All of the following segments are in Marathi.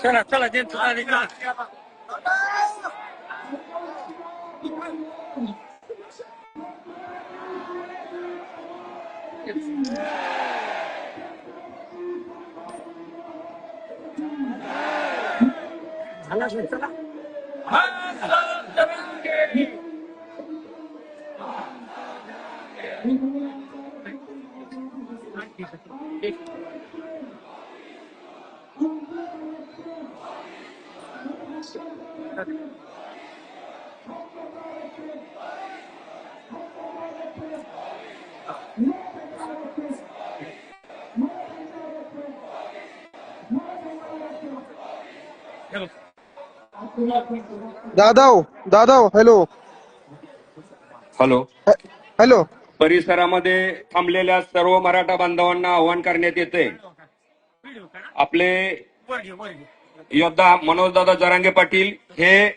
算了算了，先出来一个。完了，完了。का दादाव दादाव हॅलो हॅलो ह- हॅलो परिसरामध्ये थांबलेल्या सर्व मराठा बांधवांना आव्हान करण्यात येते. आपले योद्धा मनोजदादा जरांगे पाटील हे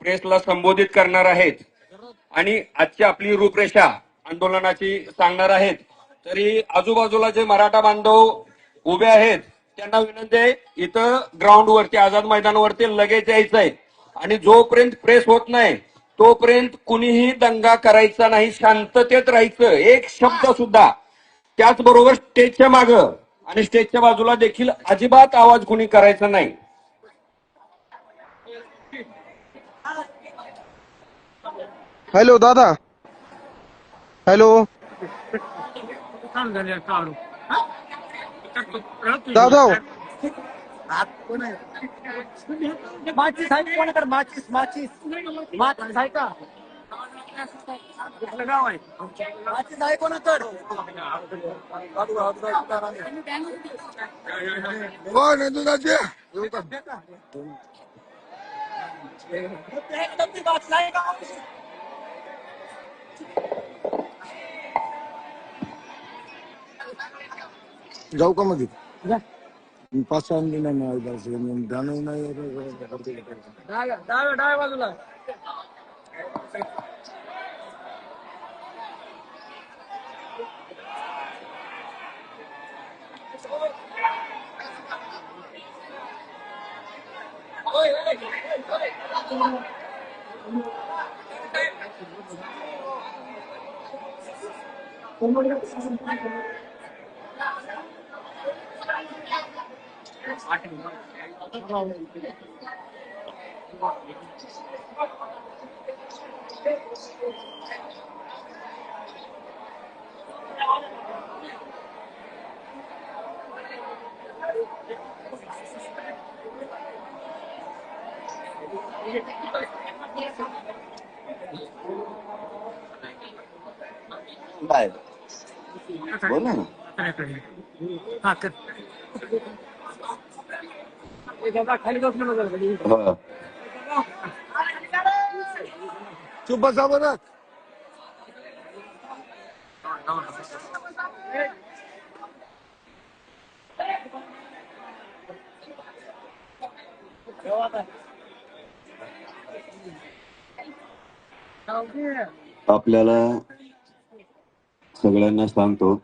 प्रेसला संबोधित करणार आहेत आणि आजची आपली रूपरेषा आंदोलनाची सांगणार आहेत. तरी आजूबाजूला जे मराठा बांधव उभे आहेत त्यांना विनंती आहे इथं ग्राउंड वरती आझाद मैदानावरती लगेच यायचंय. आणि जोपर्यंत प्रेस होत नाही तोपर्यंत कुणीही दंगा करायचा नाही शांततेत राहायचं. एक शब्द सुद्धा. त्याचबरोबर स्टेजच्या माग. आणि स्टेजच्या बाजूला देखील अजिबात आवाज कुणी करायचा नाही. हॅलो दादा. हॅलो. काढू दादाव माचीस आहे कोणाकडे? माचीस माचीस. माचीस आहे का? कुठलं गाव आहे. माचीस आहे कोणाकडे? जाऊ का मध्ये पाच सहा मिनिट नाही गाणं नाही डाव्या बाजूला. बाय बोला ना हा कर ए, दादा, खाली बस म्हणा जरा खाली. हा. चुप बसा बरं. आपल्याला सगळ्यांना सांगतो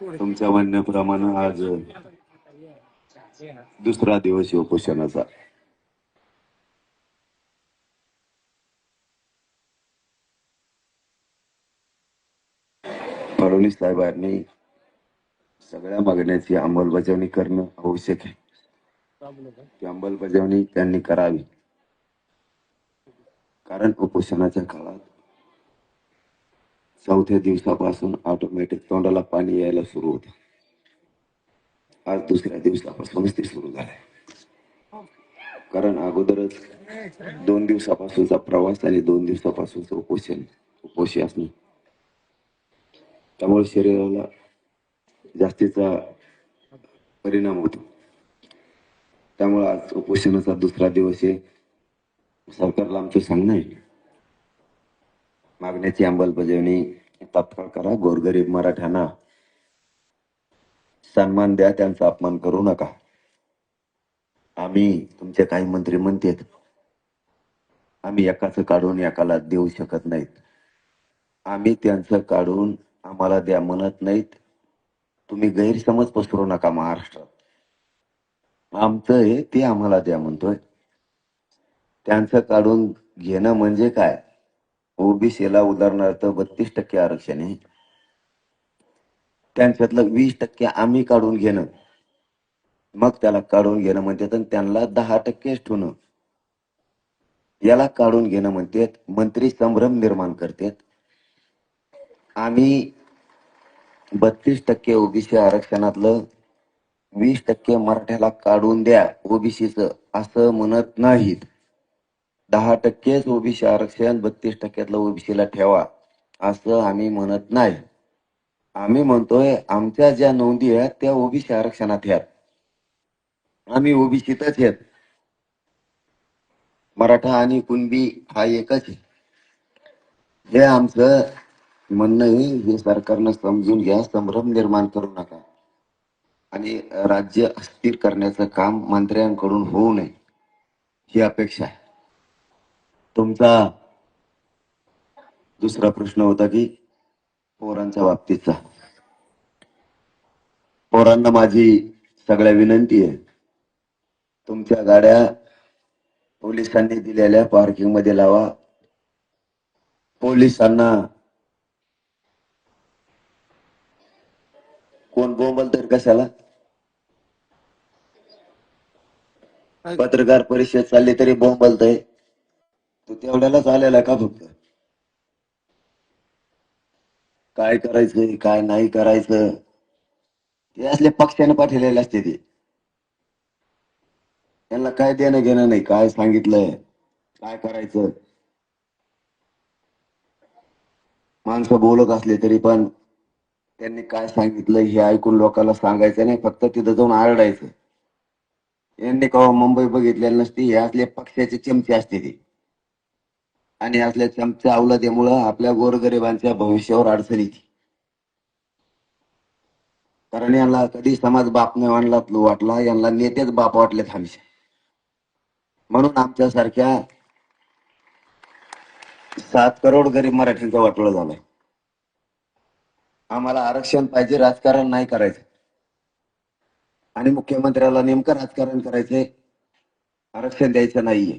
तुमच्या म्हणण्याप्रमाणे आज दुसरा दिवस उपोषणाचा फडणवीस साहेबांनी सगळ्या मागण्याची अंमलबजावणी करणं आवश्यक आहे. ती अंमलबजावणी त्यांनी करावी. कारण उपोषणाच्या काळात चौथ्या दिवसापासून ऑटोमॅटिक तोंडाला पाणी यायला सुरू होतं. आज दुसऱ्या दिवसापासूनच ते सुरू झालंय कारण अगोदरच दोन दिवसापासूनचा प्रवास आणि दोन दिवसापासूनच उपोषण उपोषण त्यामुळे शरीराला जास्तीचा परिणाम होतो. त्यामुळे आज उपोषणाचा दुसरा दिवस आहे. सरकारला आमचं सांगणं आहे. मागण्याची अंमलबजावणी तात्काळ करा. गोरगरीब मराठ्यांना सन्मान द्या त्यांचा अपमान करू नका. आम्ही तुमचे काही मंत्री म्हणतात आम्ही एकाच काढून एकाला देऊ शकत नाहीत. आम्ही त्यांचं काढून आम्हाला द्या म्हणत नाहीत. तुम्ही गैरसमज पसरू नका महाराष्ट्रात. आमचं हे ते आम्हाला द्या म्हणतोय. त्यांचं काढून घेणं म्हणजे काय? ओबीसीला उदाहरणार्थ बत्तीस टक्के आरक्षण आहे. त्यांच्यातलं वीस टक्के आम्ही काढून घेणं. मग त्याला काढून घेणं म्हणतात आणि त्यांना दहा टक्केच ठेवणं. याला काढून घेणं म्हणतात मंत्री संभ्रम निर्माण करतात. आम्ही बत्तीस टक्के ओबीसी आरक्षणातलं वीस टक्के मराठ्याला काढून द्या ओबीसीच असं म्हणत नाहीत. दहा टक्केच ओबीसी आरक्षण बत्तीस टक्क्यातलं ओबीसीला ठेवा असं आम्ही म्हणत नाही. आम्ही म्हणतोय आमच्या ज्या नोंदी आहेत त्या ओबीसी आरक्षणात आहेत. आम्ही ओबीसीतच आहेत. मराठा आणि कुणबी हा एकच आहे. हे आमचं म्हणणं आहे हे सरकारनं समजून घ्या संभ्रम निर्माण करू नका. आणि राज्य अस्थिर करण्याचं काम मंत्र्यांकडून होऊ नये ही अपेक्षा आहे. तुमचा दुसरा प्रश्न होता की पोरांच्या बाबतीतचा पोरांना माझी सगळ्या विनंती आहे. तुमच्या गाड्या पोलिसांनी दिलेल्या पार्किंगमध्ये लावा. पोलिसांना कोण बोंबल तर कशाला? पत्रकार परिषद चालली तरी भोंबलतय तू तेवढ्यालाच आलेला का फक्त? काय करायचं काय नाही करायचं? ते असले पक्षाने पाठवलेले असते ते. त्यांना काय देणं घेणं नाही काय सांगितलंय काय करायचं? माणसं बोलत असले तरी पण त्यांनी काय सांगितलं हे ऐकून लोकांना सांगायचं नाही फक्त तिथं जाऊन आरडायचं. यांनी कवा मुंबई बघितलेली नसती हे असले पक्षाचे चमचे असते ते. आणि आपल्या चमच्या अवलतेमुळं आपल्या गोरगरिबांच्या भविष्यावर अडचण येते. कारण यांना कधी समाज बाप नाही वाटला वाटला यांना नेतेच बाप वाटलेत हमेशा. म्हणून आमच्यासारख्या सात करोड गरीब मराठ्यांचा वाटलं झालंय. आम्हाला आरक्षण पाहिजे राजकारण नाही करायचं. आणि मुख्यमंत्र्याला नेमकं राजकारण करायचंय आरक्षण द्यायचं नाहीये.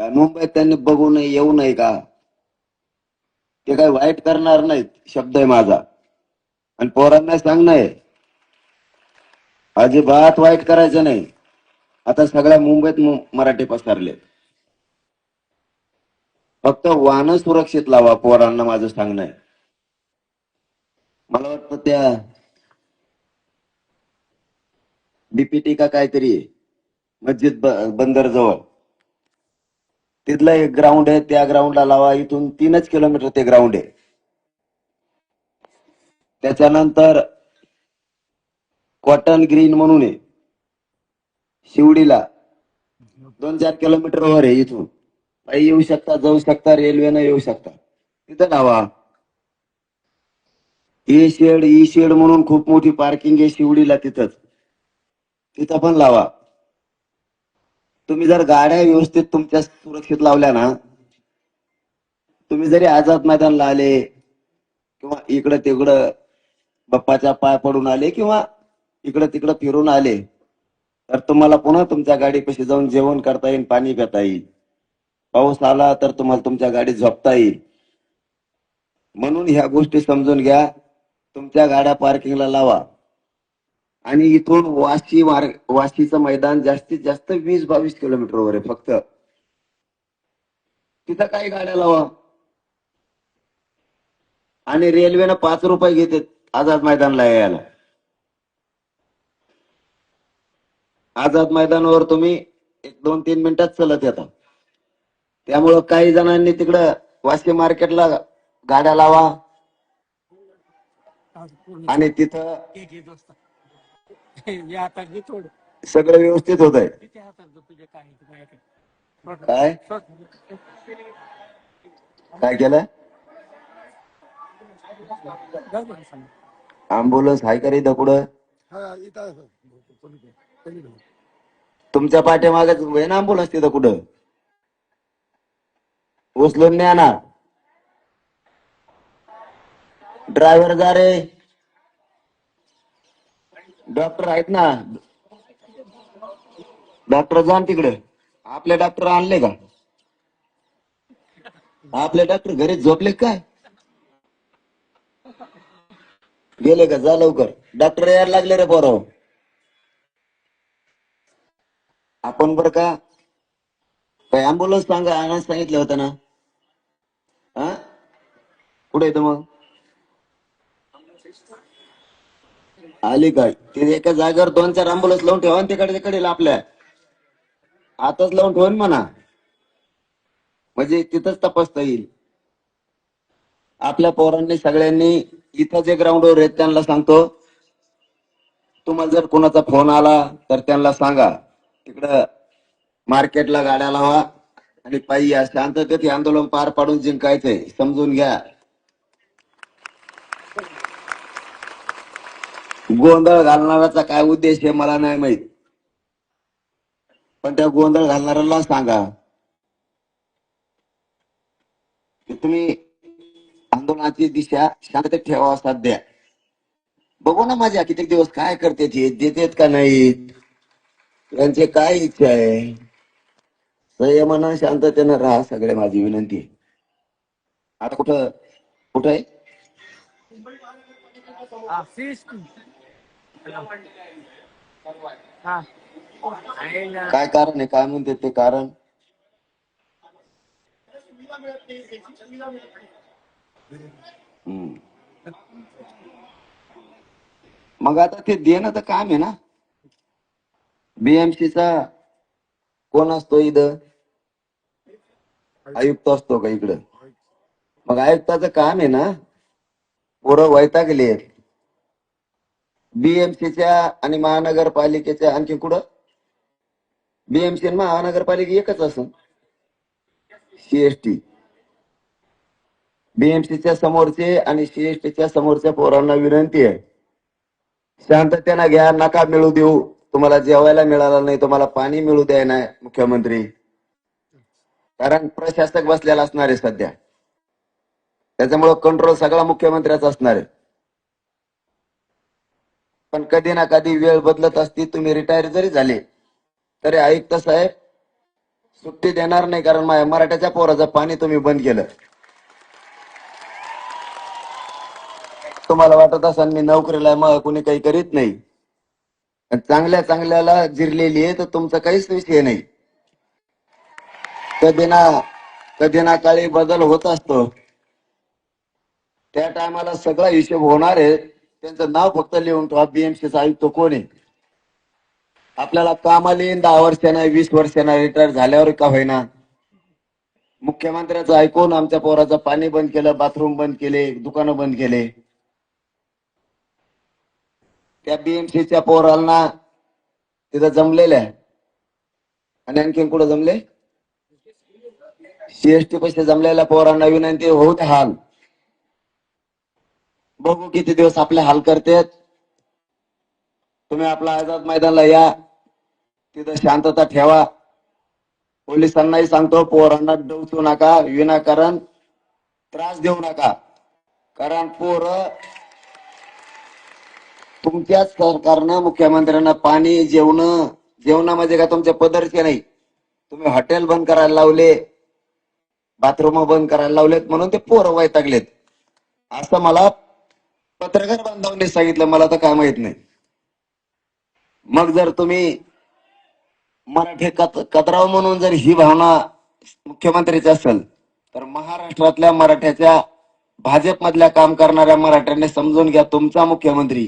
काय मुंबईत त्यांनी बघू नये येऊ नये का? ते काय वाईट करणार नाहीत शब्द आहे माझा. आणि पोरांना सांगणं आहे अजिबात वाईट करायचं नाही. आता सगळ्या मुंबईत मराठी पसरलेत. फक्त वाहन सुरक्षित लावा पोरांना माझं सांगणं आहे मला वाटतं त्या डीपीटी का काहीतरी मस्जिद बंदर जवळ. तिथलं एक ग्राउंड आहे त्या ग्राउंडला लावा. इथून तीनच किलोमीटर ते ग्राउंड आहे. त्याच्यानंतर कॉटन ग्रीन म्हणून आहे. शिवडीला. दोन चार किलोमीटर वर आहे इथून. येऊ शकता जाऊ शकता रेल्वेनं येऊ शकता. तिथं लावा. ए शेड ई शेड म्हणून खूप मोठी पार्किंग आहे शिवडीला तिथंच. तिथं पण लावा. तुम्ही जर गाड्या व्यवस्थित तुमच्या सुरक्षित लावल्या ना तुम्ही जरी आझाद मैदानला आले किंवा इकडं तिकडं बाप्पाच्या पाय पडून आले किंवा इकडं तिकडं फिरून आले तर तुम्हाला पुन्हा तुमच्या गाडीपाशी जाऊन जेवण करता येईल पाणी पिता येईल. पाऊस आला तर तुम्हाला तुमच्या गाडीत झोपता येईल. म्हणून ह्या गोष्टी समजून घ्या. तुमच्या गाड्या पार्किंगला लावा. आणि इथून वाशी मार्ग वाशीचं मैदान जास्तीत जास्त वीस बावीस किलोमीटरवर आहे फक्त. तिथं काही गाड्या लावा. आणि रेल्वेनं पाच रुपये घेते आझाद मैदानला यायला. आझाद मैदानावर तुम्ही एक दोन तीन मिनिटात चलत येता. त्यामुळं काही जणांनी तिकडं वाशी मार्केटला गाड्या लावा. आणि तिथं या हातात घे थोडं सगळं व्यवस्थित होत आहे किती हातात घे तुझ्या काय आहे. काय स्वतः. काय केलं जाऊ दे सांग. अँब्युलन्स हाय का रे कुठं हा इथं आहे सर. पलीकडे. पलीकडे. तुमच्या पाठीमागच आहे ना अँब्युलन्स तिथं कुठं उचलून न्या ना ड्रायव्हर जा रे डॉक्टर आहेत ना. डॉक्टर जा तिकडे. आपले डॉक्टर आणले का? आपले डॉक्टर घरी झोपले काय? गेले का? जा लवकर. डॉक्टर यायला लागले रे पोराव आपण बर का? काय अँबुलन्स सांगा आणायला सांगितलं होतं ना? हा? कुठे येतं मग? आली काय ते एका जागेवर दोन चार अँब्युलन्स लावून ठेवा आणि तिकडे तिकडे आपल्या. आताच लावून ठेवून म्हणा. म्हणजे तिथंच तपासता येईल. आपल्या पोरांनी सगळ्यांनी इथं जे ग्राउंडवर आहेत त्यांना सांगतो. तुम्हाला जर कोणाचा फोन आला तर त्यांना सांगा. तिकडं मार्केटला गाड्या लावा. आणि पायी या. शांततेत आंदोलन पार पाडून जिंकायचंय. समजून घ्या. गोंधळ घालणाराचा काय उद्देश आहे मला नाही माहीत. पण त्या गोंधळ घालणाऱ्याला सांगा. की तुम्ही आंदोलनाची दिशा शांततेत ठेवा सध्या बघू ना माझ्या किती दिवस काय करते ते देतेत का नाहीत? त्यांचे काय इच्छा आहे? संयमानं शांततेनं राहा सगळे माझी विनंती आहे. आता कुठं कुठं आहे? हा, काय कारण आहे? काय म्हणते ते कारण? हम्म. मग आता ते देणं तर काम आहे ना? बीएमसीचा कोण असतो इथं? आयुक्त असतो का इकडं? मग आयुक्ताचं काम आहे ना? पोरं वैतागले बीएमसीच्या आणि महानगरपालिकेच्या आणखी कुठं? बीएमसी आणि महानगरपालिका एकच असून सीएसटी बीएमसीच्या समोरचे आणि सीएसटीच्या समोरच्या पोरांना विनंती आहे. शांततेनं घ्या नका मिळू देऊ. तुम्हाला जेवायला मिळाला नाही तुम्हाला पाणी मिळू द्याय नाही मुख्यमंत्री. कारण प्रशासक बसलेला असणार आहे सध्या. त्याच्यामुळं कंट्रोल सगळा मुख्यमंत्र्याचा असणार आहे. पण कधी ना कधी वेळ बदलत असती. तुम्ही रिटायर जरी झाले तरी आयुक्त साहेब सुट्टी देणार नाही कारण माझ्या मराठ्याच्या पोराचं पाणी तुम्ही बंद केलं. तुम्हाला वाटत असाल मी नोकरीला आहे, मग कोणी काही करीत नाही. चांगल्या चांगल्याला जिरलेली आहे तर तुमचा काहीच विषय नाही. कधी ना कधी ना काळी बदल होत असतो. त्या टायमाला सगळा हिशोब होणार आहे. त्यांचं नाव फक्त लिहून ठेवा बीएमसीचा आयुक्त कोण आहे? आपल्याला कामाला येईन दहा वर्षांना वीस वर्षांना रिटायर झाल्यावर का होईना? मुख्यमंत्र्याचं ऐकून आमच्या पोराचं पाणी बंद केलं बाथरूम बंद केले दुकानं बंद केले. त्या बीएमसीच्या पोरांना तिथं जमलेल्या आहे. आणि आणखीन कुठं जमले? सीएसटी पैसे जमलेल्या पोरांना विनंती होत हाल. बघू किती दिवस आपले हाल करतेत. तुम्ही आपला आझाद मैदानला या. तिथं शांतता ठेवा. पोलिसांनाही सांगतो पोरांना डवचू नका विनाकारण त्रास देऊ नका. कारण पोर तुमच्याच सरकारनं मुख्यमंत्र्यांना पाणी जेवण जेवणामध्ये का तुमच्या पदरचे नाही. तुम्ही हॉटेल बंद करायला लावले बाथरूम बंद करायला लावलेत म्हणून ते पोरं वैतागलेत. असं मला पत्रकार बांधवांनी सांगितलं मला तर काय माहीत नाही. मग जर तुम्ही मराठी कत कतराव म्हणून जर ही भावना मुख्यमंत्र्याची असेल तर महाराष्ट्रातल्या मराठ्याच्या भाजपमधल्या काम करणाऱ्या मराठ्यांनी समजून घ्या तुमचा मुख्यमंत्री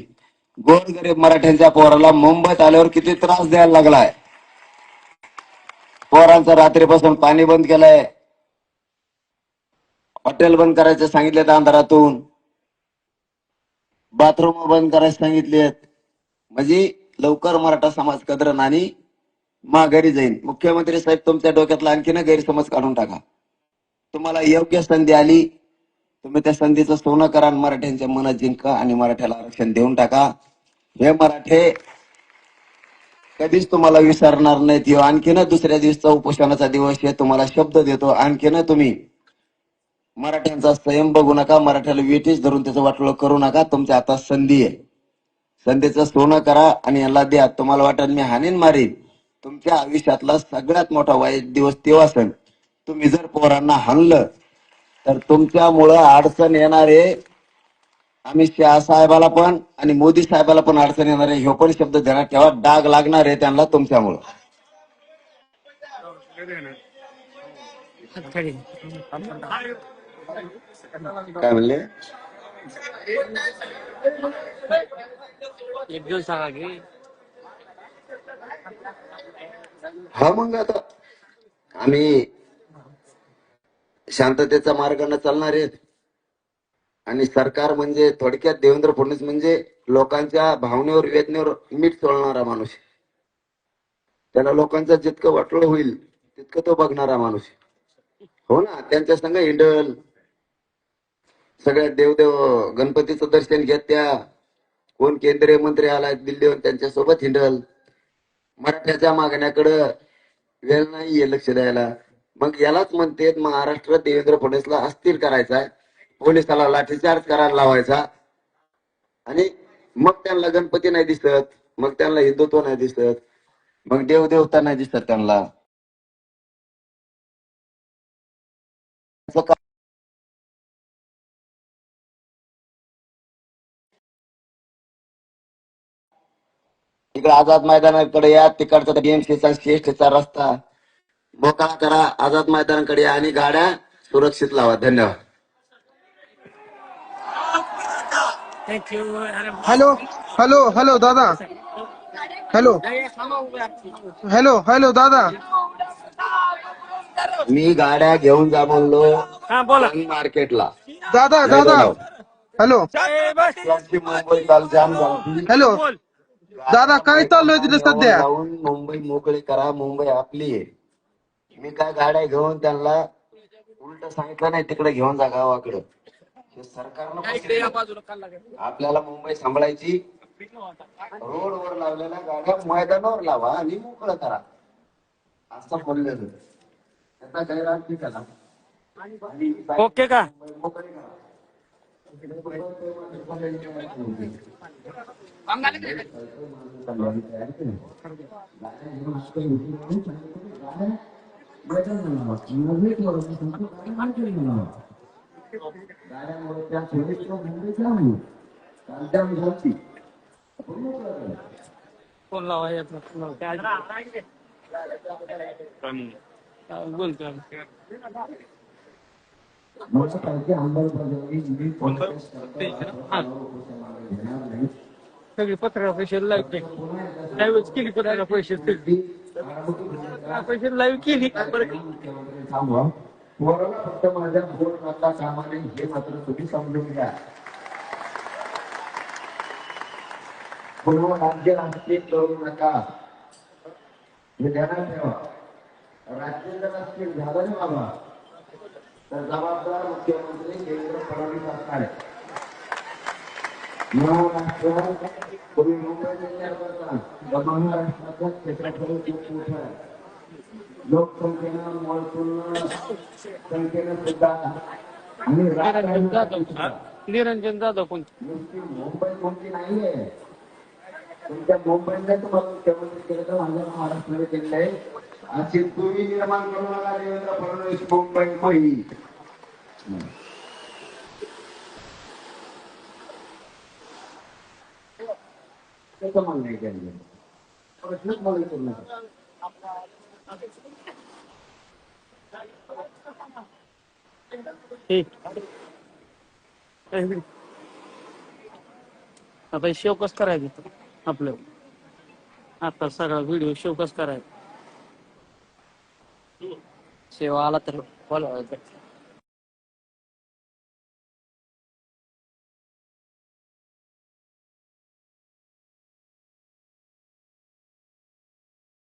गोरगरीब मराठ्यांच्या पोराला मुंबईत आल्यावर किती त्रास द्यायला लागलाय. पोरांचं रात्रीपासून पाणी बंद केलंय. हॉटेल बंद करायचे सांगितलेत अंधारातून बाथरूम बंद करायचे सांगितलेत म्हणजे लवकर मराठा समाज कदरन आणि माघारी जाईल मुख्यमंत्री साहेब तुमच्या डोक्यातला आणखीन गैरसमज काढून टाका. तुम्हाला योग्य संधी आली तुम्ही त्या संधीचं सोनं करा आणि मराठ्यांच्या मनात जिंका आणि मराठ्याला आरक्षण देऊन टाका. हे मराठे कधीच तुम्हाला विसरणार नाहीत. आणखीन दुसऱ्या दिवसचा उपोषणाचा दिवस हे तुम्हाला शब्द देतो. आणखीन तुम्ही मराठ्यांचा संयम बघू नका मराठ्याला वेटीच धरून त्याचं वाटलं करू नका तुमच्या आता संधी आहे. संधीचं सोनं करा आणि याला द्या. तुम्हाला वाटेल मी हानीन मारीन. तुमच्या आयुष्यातला सगळ्यात मोठा वाईट दिवस तेव्हा सण. तुम्ही जर पोरांना हाणलं तर तुमच्यामुळं अडचण येणार आहे. अमित शहा साहेबाला पण आणि मोदी साहेबाला पण अडचण येणार आहे. ह्यो पण शब्द देणार. तेव्हा डाग लागणार आहे त्यांना तुमच्यामुळं. काय म्हणले एक दिवस सांगा की हा मग आता आम्ही शांततेचा मार्गाने चालणार आहेत आणि सरकार म्हणजे थोडक्यात देवेंद्र फडणवीस म्हणजे लोकांच्या भावनेवर वेदनेवर मीठ सोडणारा माणूस. त्याला लोकांचं जितकं वाटलं होईल तितकं तो बघणारा माणूस. हो ना त्यांच्या संग हिंडल सगळ्या देवदेव गणपतीचं दर्शन घेत त्या. कोण केंद्रीय मंत्री आलाय दिल्लीवर त्यांच्यासोबत हिंडल. मराठ्याच्या मागण्याकडं वेळ नाहीये लक्ष द्यायला. मग यालाच म्हणते महाराष्ट्र देवेंद्र फडणवीसला अस्थिर करायचा पोलिसाला लाठीचार्ज करायला लावायचा. आणि मग त्यांना गणपती नाही दिसत मग त्यांना हिंदुत्व नाही दिसत मग देवदेवता नाही दिसत त्यांना. इकडे आझाद मैदानाकडे या तिकडचा बीएमसीचा सीएसटीचा रस्ता. मोकळा करा आझाद मैदानाकडे या आणि गाड्या सुरक्षित लावा. धन्यवाद. हॅलो हॅलो हॅलो दादा. हॅलो हॅलो हॅलो दादा. मी गाड्या घेऊन जा म्हणलो बोला. मार्केटला. दादा दादा. हॅलो मुंबई काल जाम झाली. हॅलो दादा काय चाललोय तिथे सध्या जाऊन मुंबई मोकळी करा मुंबई आपली आहे मी काय गाड्या घेऊन त्यांना उलट सांगितलं नाही तिकडे घेऊन जा गावाकडं हे सरकारनं? आहे. आपल्याला मुंबई सांभाळायची रोडवर लावलेल्या गाड्या मैदानावर लावा आणि मोकळं करा असं बोललेलं त्याचा गैरअर्थ. आणि ओके का मोकळी करा. फोन लावा याचा फोन लावा. काय हा, बोल कर. हा. सगळी पत्रकार पैसे लाईव्ह केली. लाईव्ह केली पत्रकार पैसे पैसे लाईव्ह केली. पोराला फक्त माझ्या बोट नका कामा नाही हे मात्र तुम्ही समजून घ्या. पूर्ण राज्य राष्ट्रीय करू नका. हे ध्यानात ठेवा. राज्य राष्ट्रीय झालं ना बाबा तर जबाबदार मुख्यमंत्री देवेंद्र फडणवीस असणार आहे. महाराष्ट्रात पूर्वी मुंबई खूप मोठं आहे. लोकसंख्येनं संख्येनं सुद्धा आणि निरंजन जाधव. सुद्धा. निरंजन जाधव कोण? नुसती मुंबई कोणती नाहीये. तुमच्या मुंबईला तुम्हाला मुख्यमंत्री केलं तर माझ्या महाराष्ट्राने केलेलं आहे अशी तुम्ही निर्माण करू नका देवेंद्र फडणवीस मुंबई मही प्रश्नच मला विचारू आता शेव कस करायचं आपलं. आता सगळा व्हिडिओ शेव कस करायचा. शेव आला तर बोलवायचं